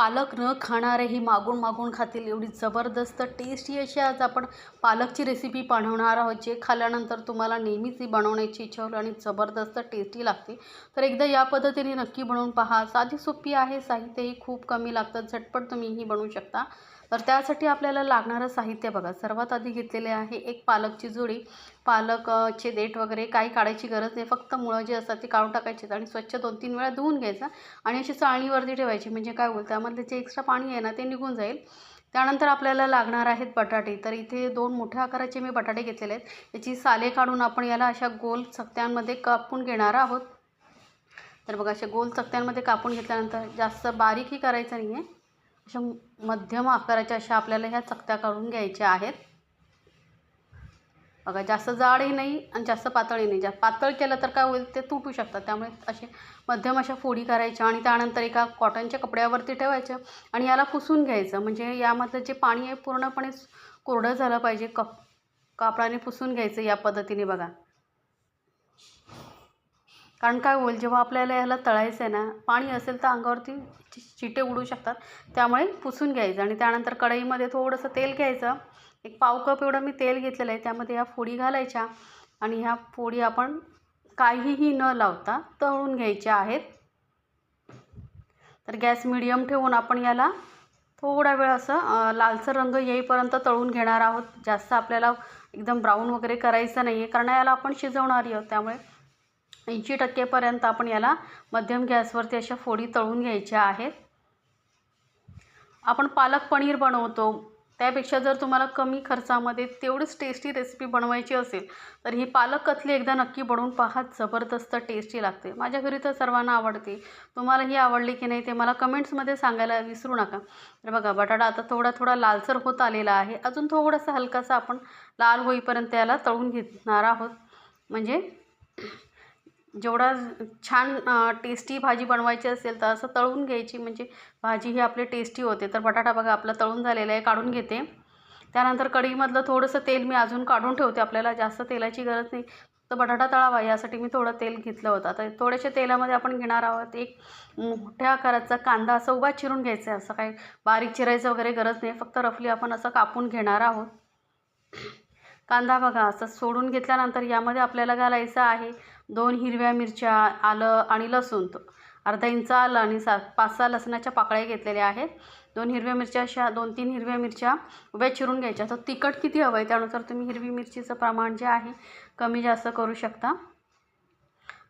पालक न खाणारेही मागून मागून खातील एवढी जबरदस्त टेस्टी अशी आज आपण पालकची रेसिपी बनवणार आहोत. जे खाल्ल्यानंतर तुम्हाला नेहमीच ही बनवण्याची इच्छा होईल आणि जबरदस्त टेस्टी लागते. तर एकदा या पद्धतीने नक्की बनवून पहा. साधी सोपी आहे. साहित्यही खूप कमी लागतं. झटपट तुम्ही ही बनवू शकता. तर त्यासाठी आपल्याला लागणारं साहित्य बघा. सर्वात आधी घेतलेले आहे एक पालकची जुडी. पालकचे देठ वगैरे काही काढायची गरज नाही. फक्त मुळं जे असतात ते काढून टाकायचे आणि स्वच्छ दोन तीन वेळा धुवून घ्यायचा आणि अशी चाळणीवरती ठेवायची. म्हणजे काय होईल त्यामधले जे एक्स्ट्रा पाणी आहे ना ते निघून जाईल. त्यानंतर आपल्याला लागणार आहेत बटाटे. तर इथे दोन मोठ्या आकाराचे मी बटाटे घेतलेले आहेत. याची साले काढून आपण याला अशा गोल चकत्यांमध्ये कापून घेणार आहोत. तर बघा अशा गोल चकत्यांमध्ये कापून घेतल्यानंतर जास्त बारीकही करायचं नाही आहे अशा मध्यम आकाराच्या अशा आपल्याला ह्या चकत्या काढून घ्यायच्या आहेत. बघा जास्त जाडही नाही आणि जास्त पातळही नाही. जास्त पातळ केलं तर काय होईल ते तुटू शकतात. त्यामुळे असे मध्यम अशा फोडी करायच्या आणि त्यानंतर एका कॉटनच्या कपड्यावरती ठेवायच्या आणि याला पुसून घ्यायचं. म्हणजे यामधलं जे पाणी आहे पूर्णपणे कोरडं झालं पाहिजे. कप कापडाने पुसून घ्यायचं या पद्धतीने बघा. कारण काय होईल जेव्हा आपल्याला याला तळायचं आहे ना पाणी असेल तर अंगावरती चिटे उडू शकतात. त्यामुळे पुसून घ्यायचं आणि त्यानंतर कढईमध्ये थोडंसं तेल घ्यायचं. एक पाव कप एवढं मी तेल घेतलेलं आहे त्यामध्ये ह्या फोडी घालायच्या आणि ह्या फोडी आपण काहीही न लावता तळून घ्यायच्या आहेत. तर गॅस मिडियम ठेवून आपण याला थोडा वेळ असं लालसर रंग येईपर्यंत तळून घेणार आहोत. जास्त आपल्याला एकदम ब्राऊन वगैरे करायचं नाही आहे कारण याला आपण शिजवणारी आहोत. त्यामुळे ऐंशी टक्केपर्यंत आपण याला मध्यम गॅसवरती अशा फोडी तळून घ्यायच्या आहेत. आपण पालक पनीर बनवतो. त्यापेक्षा जर तुम्हाला कमी खर्चामध्ये तेवढीच टेस्टी रेसिपी बनवायची असेल तर ही पालक कतली एकदा नक्की बनवून पहा. जबरदस्त टेस्टी लागते. माझ्या घरी तर सर्वांना आवडते. तुम्हाला ही आवडली की नाही ते मला कमेंट्समध्ये सांगायला विसरू नका. तर बघा बटाटा आता थोडा थोडा लालसर होत आलेला आहे. अजून थोडासा हलकासा आपण लाल होईपर्यंत याला तळून घेणार आहोत. म्हणजे जेवढा छान टेस्टी भाजी बनवायची असेल तर असं तळून घ्यायची. म्हणजे भाजी ही आपली टेस्टी होते. तर बटाटा बघा आपला तळून झालेला आहे काढून घेते. त्यानंतर कढईमधलं थोडंसं तेल मी अजून काढून ठेवते. आपल्याला जास्त तेलाची गरज नाही. तर बटाटा तळावा. यासाठी मी थोडं तेल घेतलं होतं. आता थोड्याशा तेलामध्ये आपण घेणार आहोत. एक मोठ्या आकाराचा कांदा असा उभा चिरून घ्यायचा आहे. असं काही बारीक चिरायचं वगैरे गरज नाही. फक्त रफली आपण असं कापून घेणार आहोत. कांदा बघा असं सोडून घेतल्यानंतर यामध्ये आपल्याला घालायचं आहे दोन हिरव्या मिरच्या आलं आणि लसूण. अर्धा इंच आलं आणि सा पाच सहा लसणाच्या पाकळ्या घेतलेल्या आहेत. दोन हिरव्या मिरच्या अशा दोन तीन हिरव्या मिरच्या उभ्या चिरून घ्यायच्या. तर तिखट किती हवं आहे त्यानुसार तुम्ही हिरवी मिरचीचं प्रमाण जे आहे कमी जास्त करू शकता.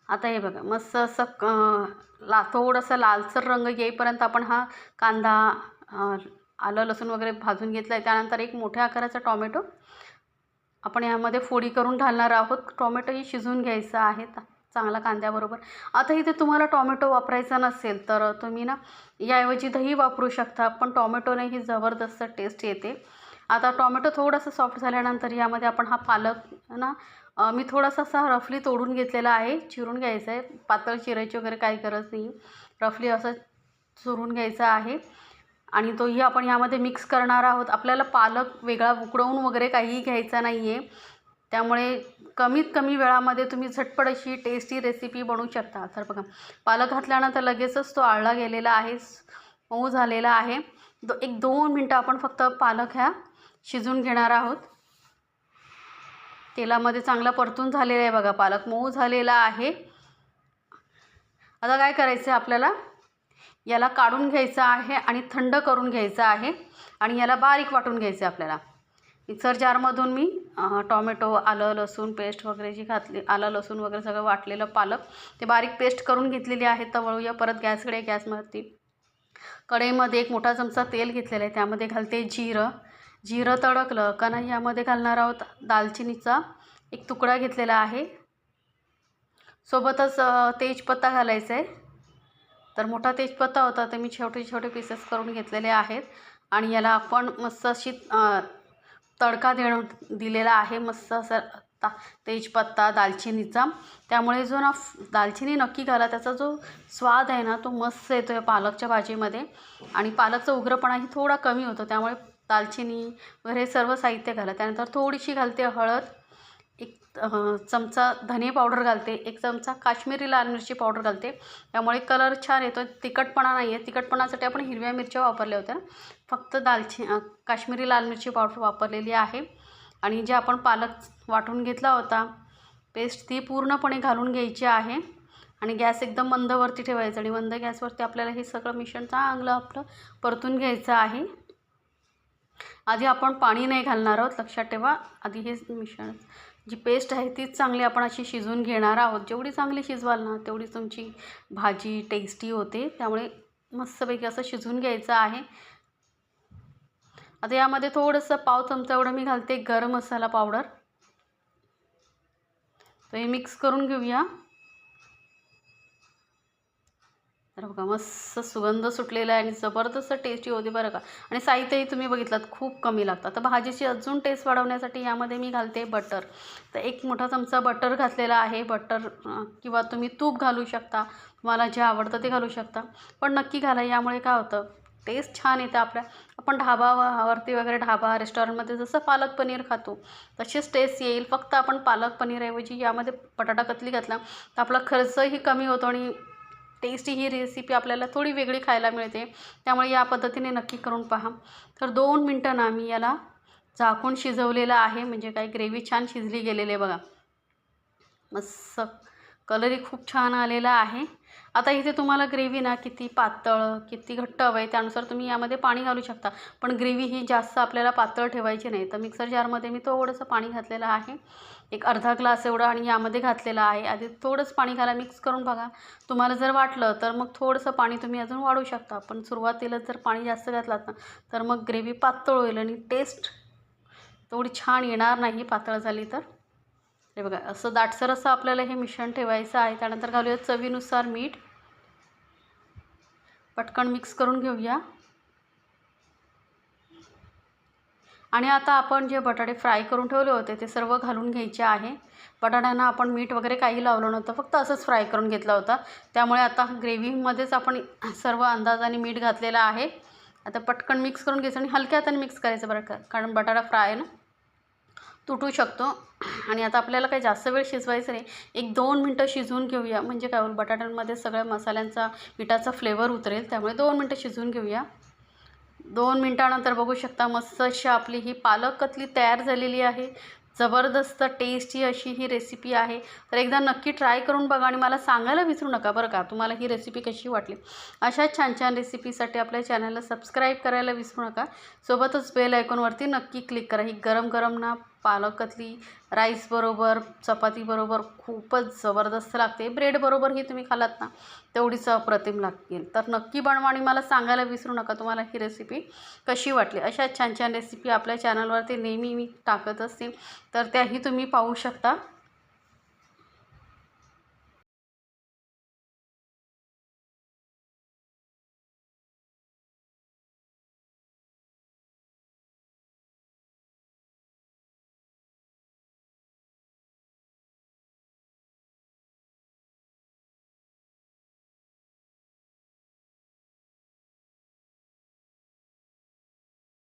आता हे बघा मस्त असं ला थोडंसं लालसर रंग येईपर्यंत आपण हा कांदा आलं लसूण वगैरे भाजून घेतला आहे त्यानंतर एक मोठ्या आकाराचा टॉमॅटो आपण यामध्ये फोडी करून घालणार आहोत. टॉमॅटोही शिजून घ्यायचं आहे चांगला कांद्याबरोबर. आता इथे तुम्हाला टॉमॅटो वापरायचा नसेल तर तुम्ही ना याऐवजी दही वापरू शकता पण टॉमॅटोने ही जबरदस्त टेस्ट येते. आता टॉमॅटो थोडंसं सॉफ्ट झाल्यानंतर यामध्ये आपण हा पालक ना मी थोडासा असा रफली तोडून घेतलेला आहे. चिरून घ्यायचा आहे पातळ चिरायची वगैरे काही गरज नाही रफली असं चुरून घ्यायचं आहे. आणि तोही आपण यामध्ये मिक्स करणार आहोत. आपल्याला पालक वेगळा उकडवून वगैरे काहीही घ्यायचा नाही आहे त्यामुळे कमीत कमी वेळामध्ये तुम्ही झटपट अशी टेस्टी रेसिपी बनवू शकता. तर बघा पालक घातल्यानंतर लगेचच तो आळला गेलेला आहे मऊ झालेला आहे. दो एक दोन मिनटं आपण फक्त पालक ह्या शिजून घेणार आहोत. तेलामध्ये चांगला परतून झालेला आहे बघा पालक मऊ झालेला आहे. आता काय करायचं आहे आपल्याला? याला काढून घ्यायचं आहे आणि थंड करून घ्यायचं आहे आणि याला बारीक वाटून घ्यायचं आहे आपल्याला. मिक्सर जारमधून मी टॉमॅटो आलं लसूण पेस्ट वगैरे जी घातली आलं लसूण वगैरे सगळं वाटलेलं पालक ते बारीक पेस्ट करून घेतलेली आहे. तर वळूया परत गॅसकडे. गॅसवरती कढईमध्ये एक मोठा चमचा तेल घेतलेलं आहे. त्यामध्ये घालते जिरं. जिरं तडकलं का नाही यामध्ये घालणार आहोत दालचिनीचा एक तुकडा घेतलेला आहे. सोबतच तेजपत्ता घालायचा आहे तर मोठा तेजपत्ता होता तर मी छोटे छोटे पीसेस करून घेतलेले आहेत. आणि याला आपण मस्त अशी तडका देणं दिलेला आहे मस्त असं ता तेजपत्ता दालचिनीचा. त्यामुळे जो ना दालचिनी नक्की घाला त्याचा जो स्वाद आहे ना तो मस्त येतो आहे पालकच्या भाजीमध्ये. आणि पालकचा उग्रपणाही थोडा कमी होतो त्यामुळे दालचिनी वगैरे सर्व साहित्य घाला. त्यानंतर थोडीशी घालते हळद. एक चमचा धने पावडर घालते एक चमचा काश्मीरी लाल मिरची पावडर घालते. त्यामुळे कलर छान येतो तिखटपणा नाही आहे तिखटपणासाठी आपण हिरव्या मिरच्या वापरल्या होत्या. फक्त दालची काश्मीरी लाल मिरची पावडर वापरलेली आहे. आणि जे आपण पालक वाटून घेतला होता पेस्ट ती पूर्णपणे घालून घ्यायची आहे. आणि गॅस एकदम मंदवरती ठेवायचा. आणि मंद गॅसवरती आपल्याला हे सगळं मिश्रण चांगलं आपलं परतून घ्यायचं आहे. आधी आपण पाणी नाही घालणार आहोत लक्षात ठेवा. आधी हे मिश्रण जी पेस्ट आहे तीच चांगली आपण अशी शिजवून घेणार आहोत. जेवढी चांगली शिजवाल ना तेवढी तुमची भाजी टेस्टी होते. त्यामुळे मस्तपैकी असं शिजवून घ्यायचं आहे. आता यामध्ये थोडंसं पाव चमचा एवढं मी घालते गरम मसाला पावडर. तर हे मिक्स करून घेऊया. तर बघा मस्त सुगंध सुटलेला आहे आणि जबरदस्त टेस्टी होते बरं का. आणि साहित्यही तुम्ही बघितलात खूप कमी लागतं तर भाजीची अजून टेस्ट वाढवण्यासाठी यामध्ये मी घालते बटर तर एक मोठा चमचा बटर घातलेला आहे. बटर किंवा तुम्ही तूप घालू शकता. तुम्हाला जे आवडतं ते घालू शकता. पण नक्की घाला यामुळे काय होतं टेस्ट छान येतं आपल्या. आपण ढाबावरती वगैरे ढाबा रेस्टॉरंटमध्ये जसं पालक पनीर खातो तशीच टेस्ट येईल. फक्त आपण पालक पनीरऐवजी यामध्ये बटाटा कतली घातला तर आपला खर्चही कमी होतो आणि टेस्टी ही रेसिपी आपल्याला थोडी वेगळी खायला मिळते. त्यामुळे या पद्धतीने नक्की करून पहा. तर दोन मिनटं ना मी याला झाकून शिजवलेलं आहे. म्हणजे काही ग्रेव्ही छान शिजली गेलेली आहे बघा. मस्त. कलरही खूप छान आलेला आहे. आता इथे तुम्हाला ग्रेव्ही ना किती पातळ किती घट्ट हवं आहे त्यानुसार तुम्ही यामध्ये पाणी घालू शकता. पण ग्रेव्ही ही जास्त आपल्याला पातळ ठेवायची नाही. तर मिक्सर जारमध्ये मी थोडंसं पाणी घातलेलं आहे. एक अर्धा ग्लास एवढं आणि यामध्ये घातलेलं आहे. आधी थोडंसं पाणी घाला मिक्स करून बघा. तुम्हाला जर वाटलं तर मग थोडंसं पाणी तुम्ही अजून वाढवू शकता. पण सुरुवातीला जर पाणी जास्त घातलात ना तर मग ग्रेव्ही पातळ होईल आणि टेस्ट तेवढी छान येणार नाही पातळ झाली तर. हे बघा असं दाटसर असं आपल्याला हे मिश्रण ठेवायचं आहे. त्यानंतर घालूया चवीनुसार मीठ. पटकन मिक्स करून घेऊया. आणि आता आपण जे बटाटे फ्राय करून ठेवले होते ते सर्व घालून घ्यायचे आहे. बटाट्यांना आपण मीठ वगैरे काही लावलं नव्हतं फक्त असंच फ्राय करून घेतला होता. त्यामुळे आता ग्रेव्हीमध्येच आपण सर्व अंदाजाने मीठ घातलेलं आहे. आता पटकन मिक्स करून घ्यायचं आणि हलक्या हाताने मिक्स करायचं बरं का कारण बटाटा फ्राय आहे ना. तुटू शकतो. आणि आता आपल्याला काही जास्त वेळ शिजवायचं नाही. एक दोन मिनटं शिजवून घेऊया. म्हणजे काय होईल बटाट्यांमध्ये सगळ्या मसाल्यांचा पिठाचा फ्लेवर उतरेल. त्यामुळे दोन मिनटं शिजवून घेऊया. दोन मिनटानंतर बघू शकता मस्त अशी आपली ही पालक कतली तयार झालेली आहे. जबरदस्त टेस्टी अशी ही रेसिपी आहे. तर एकदा नक्की ट्राय करून बघा आणि मला सांगायला विसरू नका बरं का. तुम्हाला ही रेसिपी कशी वाटली? अशा छान छान रेसिपीसाठी आपल्या चॅनलला सबस्क्राईब करायला विसरू नका. सोबतच बेल आयकॉनवरती नक्की क्लिक करा. ही गरम गरम ना पालक कतली राईसबरोबर चपातीबरोबर खूपच जबरदस्त लागते. ब्रेडबरोबर ही तुम्ही खालात ना तेवढीच अप्रतिम लागतील तर नक्की बनवा आणि मला सांगायला विसरू नका तुम्हाला ही रेसिपी कशी वाटली. अशा छान छान रेसिपी आपल्या चॅनलवरती नेहमी मी टाकत असते. तर त्याही तुम्ही पाहू शकता.